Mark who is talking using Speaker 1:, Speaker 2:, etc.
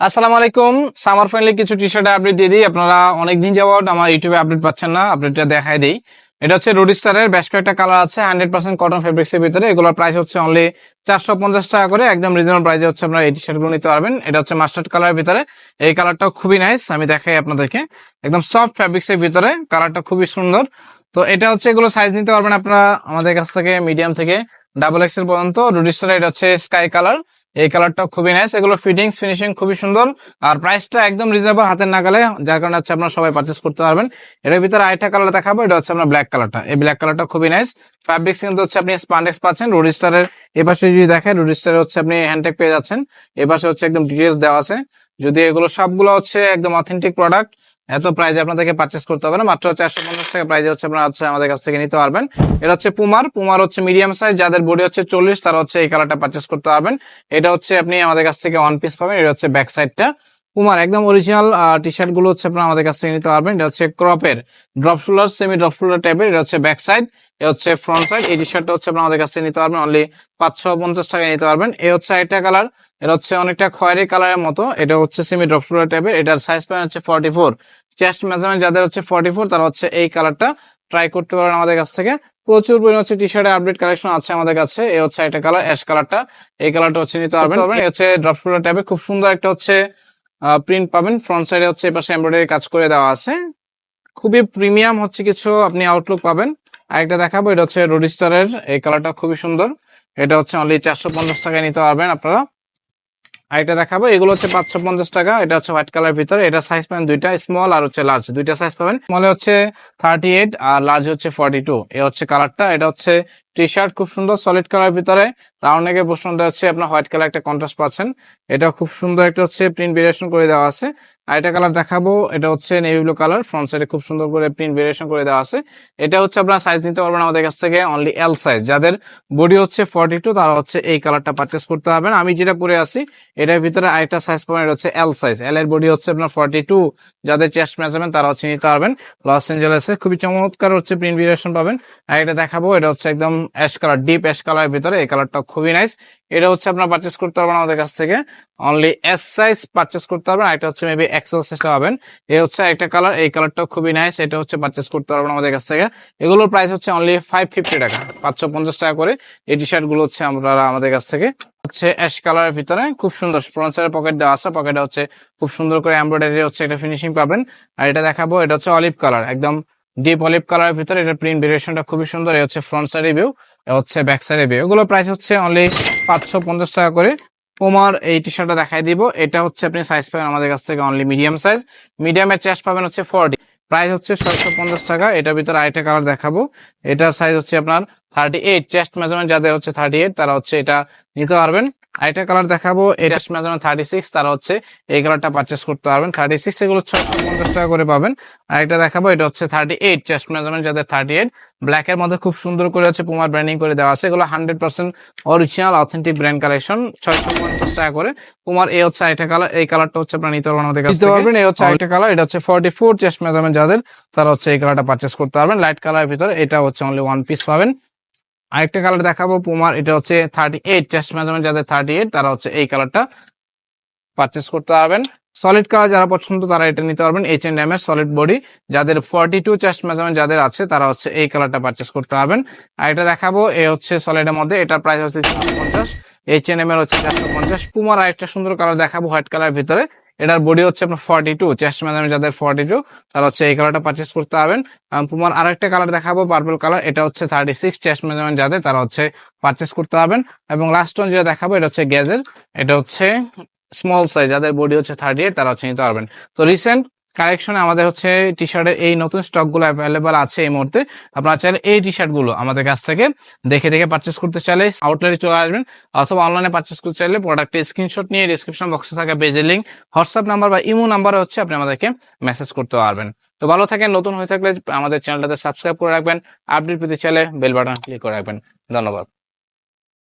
Speaker 1: আসসালামু আলাইকুম। Summer friendly কিছু টি শার্ট আপডেট দিয়ে দিই। আপনারা অনেকদিন যাবত আমার ইউটিউবে আপডেট পাচ্ছেন না আপডেটটা দেখাই দিই। এটা হচ্ছে রুডিস্টারের বেশ কয়েকটা কালার আছে হান্ড্রেড পার্সেন্ট কটন ফেব্রিক্সের ভিতরে। এগুলোর প্রাইস হচ্ছে অনলি চারশো পঞ্চাশ টাকা করে। একদম রিজনেবল প্রাইসে হচ্ছে আপনারা এই টি শার্টগুলো নিতে পারবেন। এটা হচ্ছে মাস্টার্ড কালারের ভিতরে। এই কালারটাও খুবই নাইস আমি দেখাই আপনাদেরকে। একদম সফট ফেব্রিক্স এর ভিতরে। কালারটা খুবই সুন্দর। তো এটা হচ্ছে এগুলো সাইজ নিতে পারবেন আপনারা। আমাদের কাছ থেকে মিডিয়াম থেকে ডাবল এক্সের পর্যন্ত। রুডিস্টার এটা হচ্ছে স্কাই কালার এই কালারটা খুবই নাইস এগুলো ফিটিংস ফিনিশিং খুবই সুন্দর। আর প্রাইসটা একদম রিজনেবল হাতের নাগালে, যার কারণে হচ্ছে আপনারা সবাই পারচেস করতে পারবেন। এর ভিতরে আরেকটা কালার দেখাবো, এটা হচ্ছে আপনার ব্ল্যাক কালারটা এই ব্ল্যাক কালারটা খুবই নাইস ফ্যাব্রিক্স কিন্তু হচ্ছে আপনি স্পান্ডেক্স পাচ্ছেন। রুডিস্টারের এপাশে যদি দেখেন রুডিস্টারে হচ্ছে আপনি হ্যান্ডটেক পেয়ে যাচ্ছেন। এপাশে হচ্ছে একদম ডিটেলস দেওয়া আছে। যদি এগুলো সবগুলো হচ্ছে একদম অথেন্টিক প্রোডাক্ট এত প্রাইজে আপনাদেরকে পারচেস করতে হবে না, মাত্র চারশো পঞ্চাশ টাকা প্রাইজে হচ্ছে আপনারা হচ্ছে আমাদের কাছ থেকে নিতে পারবেন। এটা হচ্ছে পুমার পুমার হচ্ছে মিডিয়াম সাইজ যাদের বডি হচ্ছে চল্লিশ, তারা হচ্ছে এই কালারটা পারচেস করতে পারবেন। এটা হচ্ছে আপনি আমাদের কাছ থেকে ওয়ান পিস পাবেন, এটা হচ্ছে ব্যাক সাইডটা পুমার একদম অরিজিনাল টি শার্টগুলো হচ্ছে আপনারা আমাদের কাছ থেকে নিতে পারবেন। এটা হচ্ছে ক্রপের drop shoulder semi drop shoulder টাইপের এটা হচ্ছে ব্যাক সাইড এ হচ্ছে ফ্রন্ট সাইড এই টি শার্টটা হচ্ছে আপনারা আমাদের কাছ থেকে নিতে পারবেন। অনলি পাঁচশো পঞ্চাশ টাকা নিতে পারবেন। এ হচ্ছে একটা কালার এটা হচ্ছে অনেকটা খয়েরি কালারের মতো। এটা হচ্ছে সেমি ড্রপ শোল্ডার টাইপের এটার সাইজ পাবেন হচ্ছে ফর্টি ফোর চেস্ট মেজারমেন্ট যাদের হচ্ছে ফর্টি ফোর তারা হচ্ছে এই কালারটা ট্রাই করতে পারেন আমাদের কাছ থেকে। প্রচুর পরিমাণ হচ্ছে টি শার্টের আপডেট কালেকশন আছে আমাদের কাছে। এই হচ্ছে একটা কালার অ্যাশ কালারটা এই কালারটা হচ্ছে নিতে পারবেন। এই হচ্ছে ড্রপ শোল্ডার টাইপের খুব সুন্দর একটা হচ্ছে প্রিন্ট পাবেন। ফ্রন্ট সাইডে হচ্ছে এপাশে এমব্রয়ডারি কাজ করে দেওয়া আছে। খুবই প্রিমিয়াম হচ্ছে কিছু আপনি আউটলুক পাবেন। আরেকটা দেখাবো এটা হচ্ছে রোডিস্টারের এই কালারটা খুবই সুন্দর। এটা হচ্ছে অনলি চারশো পঞ্চাশ টাকায় নিতে পারবেন আপনারা। আরেকটা দেখাবো, এগুলো হচ্ছে পাঁচশো পঞ্চাশ টাকা, এটা হচ্ছে হোয়াইট কালার ভিতরে, এটা সাইজ পাবেন দুইটা স্মল আর হচ্ছে লার্জ দুইটা সাইজ পাবেন। স্মলে হচ্ছে থার্টি এইট আর লার্জ হচ্ছে ফর্টি টু এ হচ্ছে কালারটা এটা হচ্ছে টি শার্ট খুব সুন্দর সলিড কালার ভিতরে। রাউন্ড নেকে পোর্শন হচ্ছে, আপনার হোয়াইট কালার একটা কন্ট্রাস্ট পাচ্ছেন। এটা খুব সুন্দর একটা হচ্ছে প্রিন্ট ভেরিয়েশন করে দেওয়া আছে। আর এটা কালার দেখাবো, এটা হচ্ছে নেভি ব্লু কালার ফ্রন্ট সাইডে খুব সুন্দর করে প্রিন্ট ভেরিয়েশন করে দেওয়া আছে। এটা হচ্ছে আপনার সাইজ নিতে পারবেন আমাদের কাছ থেকে অনলি এল সাইজ যাদের বডি হচ্ছে ফর্টি টু তারা হচ্ছে এই কালারটা পারচেস করতে পারবেন। আমি যেটা পরে আছি, এটার ভিতরে আরেকটা সাইজ পাবেন এটা হচ্ছে এল সাইজ এল এর বডি হচ্ছে আপনার ফর্টি টু যাদের চেস্ট মেজারমেন্ট তারা হচ্ছে নিতে পারবেন। লস এঞ্জেলেসে খুবই চমৎকার হচ্ছে প্রিন্ট ভেরিয়েশন পাবেন। আর এটা দেখাবো, এটা হচ্ছে একদম অ্যাশ কালার ডিপ অ্যাশ কালারের ভিতরে এই কালারটা খুবই নাইস এটা হচ্ছে আপনার পারচেস করতে পারবেন আমাদের কাছ থেকে। অনলি এস সাইজ পারচেস করতে পারবেন এটা হচ্ছে মেবি এক্সেল সাইজটা পাবেন। এই হচ্ছে একটা কালার এই কালারটাও খুবই নাইস এটা হচ্ছে পারচেস করতে পারবেন আমাদের কাছ থেকে। এগুলোর প্রাইস হচ্ছে অনলি ফাইভ ফিফটি টাকা, পাঁচশো পঞ্চাশ টাকা করে। এই টি শার্টগুলো হচ্ছে আমরা আমাদের কাছ থেকে। হচ্ছে অ্যাশ কালারের ভিতরে খুব সুন্দর ফ্রন্ট পকেট দেওয়া আছে। পকেটে হচ্ছে খুব সুন্দর করে এমব্রয়ডারি হচ্ছে একটা ফিনিশিং পাবেন। আর এটা দেখাবো, এটা হচ্ছে অলিভ কালার একদম ডিপ অলিভ কালারের ভিতরে এটা প্রিন্ট ভেরিয়েশনটা খুবই সুন্দর। হচ্ছে ফ্রন্ট সাইড ভিউ হচ্ছে ব্যাক সাইড ভিউ এগুলো প্রাইস হচ্ছে অনলি পাঁচশো পঞ্চাশ টাকা করে। পোমার এই টি শার্টটা দেখাই দিব। এটা হচ্ছে আপনি সাইজ পাবেন আমাদের কাছ থেকে অনলি মিডিয়াম সাইজ মিডিয়ামের চেস্ট পাবেন হচ্ছে ফোরটি প্রাইস হচ্ছে ছয়শো পঞ্চাশ টাকা। এটার ভিতরে আরেকটা কালার দেখাবো। এটার সাইজ হচ্ছে আপনার থার্টি এইট চেস্ট মেজারমেন্ট যাদের হচ্ছে থার্টি এইট তারা হচ্ছে এটা নিতে পারবেন। আরেকটা কালার দেখাবো এটা মেজারমেন্ট থার্টি সিক্স তারা হচ্ছে এই কালারটা পারচেস করতে পারবেন। থার্টি সিক্স এগুলো ছয়শো পঞ্চাশ টাকা করে পাবেন। আরেকটা দেখাবো এটা হচ্ছে থার্টি এইট চেস্ট মেজারমেন্ট যাদের থার্টি এইট ব্ল্যাক এর মধ্যে খুব সুন্দর করে হচ্ছে পুমার ব্র্যান্ডিং করে দেওয়া আছে। এগুলো hundred percent original authentic brand collection ছয়শো পঞ্চাশ টাকা করে। পুমার এই হচ্ছে আরেকটা কালার এই কালারটা হচ্ছে আপনার নিতে পারবেন আমাদের কাছে পারবেন এই হচ্ছে আরেকটা কালার এটা হচ্ছে ফর্টি ফোর চেস্ট মেজারমেন্ট যাদের তারা হচ্ছে এই কালারটা পারচেস করতে পারবেন। লাইট কালারের ভিতরে এটা হচ্ছে অনলি ওয়ান পিস পাবেন। আরেকটা কালার দেখাবো পুমার এটা হচ্ছে থার্টি এইট চেস্ট মেজারমেন্ট যাদের থার্টি এইট তারা হচ্ছে এই কালারটা পারচেস করতে পারবেন। সলিড কালার যারা পছন্দ, তারা এটা নিতে পারবেন এইচ এন্ড এম এর সলিড বডি যাদের ফর্টি টু চেস্ট মেজারমেন্ট যাদের আছে, তারা হচ্ছে এই কালারটা পারচেস করতে পারবেন। আর এটা দেখাবো, এ হচ্ছে সলিডের মধ্যে, এটার প্রাইস হচ্ছে পঞ্চাশ। এইচ এন এম এর হচ্ছে চারশো পঞ্চাশ। পুমার আরেকটা সুন্দর কালার দেখাবো হোয়াইট কালার ভিতরে। এটার বডি হচ্ছে আপনার ফর্টি টু চেস্ট মেজারমেন্ট যাদের ফর্টি টু তারা হচ্ছে এই কালারটা পারচেস করতে পারবেন। পুমার আরেকটা কালার দেখাবো পার্পল কালার এটা হচ্ছে থার্টি সিক্স চেস্ট মেজারমেন্ট যাদের, তারা হচ্ছে পারচেস করতে পারবেন। এবং লাস্ট ওয়ান যেটা দেখাবো, এটা হচ্ছে গ্যাজের এটা হচ্ছে স্মল সাইজ যাদের বডি হচ্ছে থার্টি এইট তারা হচ্ছে নিতে পারবেন। তো রিসেন্ট কালেকশনে আমাদের হচ্ছে টি শার্টের এই নতুন স্টকগুলো অ্যাভেলেবেল আছে এই মুহূর্তে। আপনারা চাইলে এই টি শার্টগুলো আমাদের কাছ থেকে দেখে দেখে পার্চেস করতে চাইলে আউটলেটে চলে আসবেন, অথবা অনলাইনে পার্চেস করতে চাইলে প্রোডাক্টের স্ক্রিনশট নিয়ে ডিসক্রিপশন বক্সে থাকা পেজের লিঙ্ক হোয়াটসঅ্যাপ নাম্বার বা ইমো নাম্বার হচ্ছে আপনি আমাদেরকে মেসেজ করতে পারবেন। তো ভালো থাকেন, নতুন হয়ে থাকলে আমাদের চ্যানেলটাতে সাবস্ক্রাইব করে রাখবেন আপডেট পেতে চাইলে বেল বাটন ক্লিক করে রাখবেন। ধন্যবাদ।